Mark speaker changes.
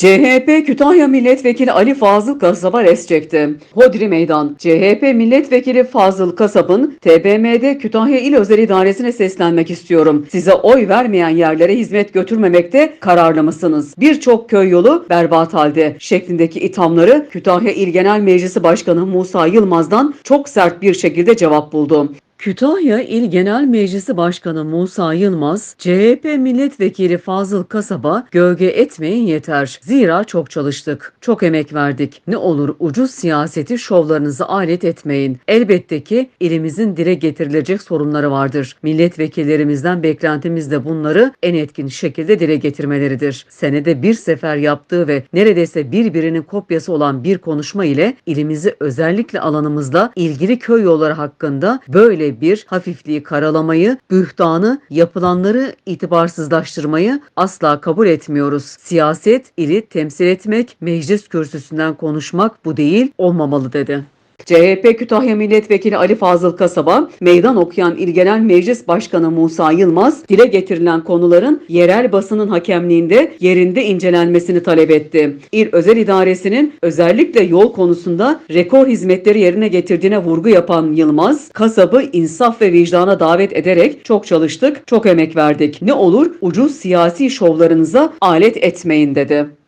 Speaker 1: CHP Kütahya Milletvekili Ali Fazıl Kasap'a res çekti. Hodri Meydan, CHP Milletvekili Fazıl Kasap'ın TBMM'de Kütahya İl Özel İdaresi'ne seslenmek istiyorum. Size oy vermeyen yerlere hizmet götürmemekte kararlı mısınız? Birçok köy yolu berbat halde şeklindeki ithamları Kütahya İl Genel Meclisi Başkanı Musa Yılmaz'dan çok sert bir şekilde cevap buldu. Kütahya İl Genel Meclisi Başkanı Musa Yılmaz, CHP Milletvekili Fazıl Kasab'a gölge etmeyin yeter. Zira çok çalıştık, çok emek verdik. Ne olur ucuz siyaseti şovlarınızı alet etmeyin. Elbette ki ilimizin dile getirilecek sorunları vardır. Milletvekillerimizden beklentimiz de bunları en etkin şekilde dile getirmeleridir. Senede bir sefer yaptığı ve neredeyse birbirinin kopyası olan bir konuşma ile ilimizi özellikle alanımızda ilgili köy yolları hakkında böyle bir hafifliği karalamayı, bühtanı, yapılanları itibarsızlaştırmayı asla kabul etmiyoruz. Siyaset, ili temsil etmek, meclis kürsüsünden konuşmak bu değil, olmamalı dedi. CHP Kütahya Milletvekili Ali Fazıl Kasaba, meydan okuyan İl Genel Meclis Başkanı Musa Yılmaz, dile getirilen konuların yerel basının hakemliğinde yerinde incelenmesini talep etti. İl Özel İdaresi'nin özellikle yol konusunda rekor hizmetleri yerine getirdiğine vurgu yapan Yılmaz, kasabı insaf ve vicdana davet ederek çok çalıştık, çok emek verdik. Ne olur ucuz siyasi şovlarınıza alet etmeyin dedi.